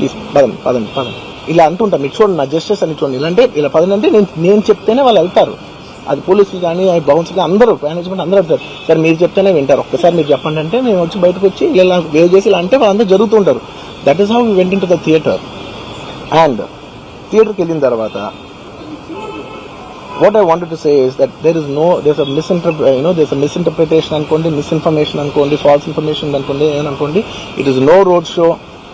Please పదండి పదండి పదండి ఇలా అంటుంటా మీరు చూడండి నా జస్టిస్ అని చూడండి. ఇలా అంటే ఇలా పదండి అంటే నేను నేను చెప్తేనే వాళ్ళు వెళ్తారు. అది పోలీసులు కానీ బౌన్స్ కానీ అందరూ మేనేజ్మెంట్ అందరూ వెళ్తారు. సార్ మీరు చెప్తేనే వింటారు. ఒక్కసారి మీరు చెప్పండి అంటే మేము వచ్చి బయటకు వచ్చి ఇలా వేవ్ చేసి ఇలా అంటే వాళ్ళందరూ జరుగుతుంటారు that is how we went into the theatre and థియేటర్కి వెళ్ళిన తర్వాత what I wanted to say is that there is no this a misinterpretation you know this a misinterpretation అనుకోండి మిస్ఇన్ఫర్మేషన్ అనుకోండి ఫాల్స్ ఇన్ఫర్మేషన్ అనుకోండి ఏమనుకోండి it is no road show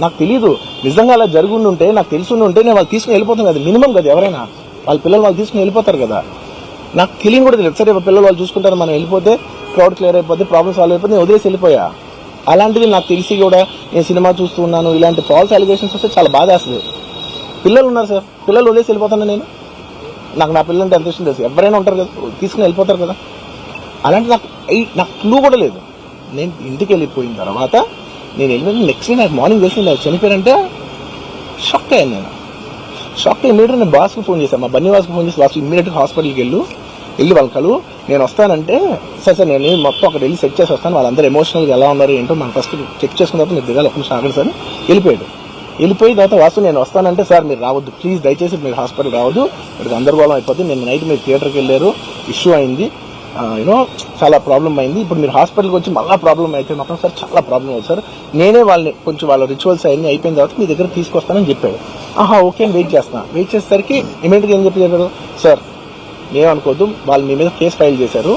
నాకు తెలియదు నిజంగా అలా జరిగి ఉంటే నాకు తెలిసి ఉంటే నేను వాళ్ళు తీసుకుని వెళ్ళిపోతాను కదా. మినిమం కదా ఎవరైనా. వాళ్ళ పిల్లలు వాళ్ళు తీసుకుని వెళ్ళిపోతారు కదా. నాకు తెలియని కూడా తెలియదు. సరే పిల్లలు వాళ్ళు చూసుకుంటారు మనం వెళ్ళిపోతే క్రౌడ్ క్లియర్ అయిపోతే ప్రాబ్లమ్ సాల్వ్ అయిపోతే నేను వదిలేసి వెళ్ళిపోయా. అలాంటిది నాకు తెలిసి కూడా నేను సినిమా చూస్తూ ఉన్నాను. ఇలాంటి ఫాల్స్ అలిగేషన్స్ వస్తే చాలా బాధ వేస్తుంది. పిల్లలు ఉన్నారు సార్. పిల్లలు వదిలేసి వెళ్ళిపోతాను నేను. నాకు నా పిల్లలంటే ఎంత ఇష్టం తెలుసు ఎవరైనా ఉంటారు కదా తీసుకుని వెళ్ళిపోతారు కదా. అలాంటి నాకు నాకు క్లూ కూడా లేదు. నేను ఇంటికి వెళ్ళిపోయిన తర్వాత నేను వెళ్ళిన నెక్స్ట్ డే నాకు మార్నింగ్ తెలిసింది అది చనిపోయారంటే షాక్ అయ్యాను నేను. షాక్ అయ్యి ఇమీడియట్ నేను బాస్కి ఫోన్ చేశాను మా బన్నీ బాస్కి ఫోన్ చేసి బాస్ ఇమీడియట్గా హాస్పిటల్కి వెళ్ళు వెళ్ళి. వాళ్ళు కలు నేను వస్తానంటే సరే సార్ నేను మొత్తం అక్కడ వెళ్ళి చెక్ చేసి వస్తాను. వాళ్ళందరూ ఎమోషనల్గా ఎలా ఉన్నారు ఏంటో మనం ఫస్ట్ చెక్ చేసుకున్న తర్వాత మీరు దిగాలి. ఒక నిమిషం ఆగండి సార్. వెళ్ళిపోయాడు. వెళ్ళిపోయి తర్వాత వాసు నేను వస్తానంటే సార్ మీరు రావద్దు. ప్లీజ్ దయచేసి మీరు హాస్పిటల్ రావద్దు. ఇక్కడ గందరగోళం అయిపోతుంది నేను నైట్ మీరు థియేటర్కి వెళ్ళారు. ఇష్యూ అయింది. యూనో చాలా ప్రాబ్లం అయింది. ఇప్పుడు మీరు హాస్పిటల్కి వచ్చి మళ్ళీ ప్రాబ్లం అయితే మాత్రం సార్ చాలా ప్రాబ్లం అవుతుంది సార్. నేనే వాళ్ళని కొంచెం వాళ్ళ రిచువల్స్ అవన్నీ అయిపోయిన తర్వాత మీ దగ్గర తీసుకొస్తానని చెప్పాడు. ఆహా ఓకే అని వెయిట్ చేస్తున్నా. వెయిట్ చేసేసరికి ఇమీడియట్గా ఏం చెప్పి చెప్పారు? సార్ ఏమనుకోవద్దు వాళ్ళు మీ మీద కేసు ఫైల్ చేశారు.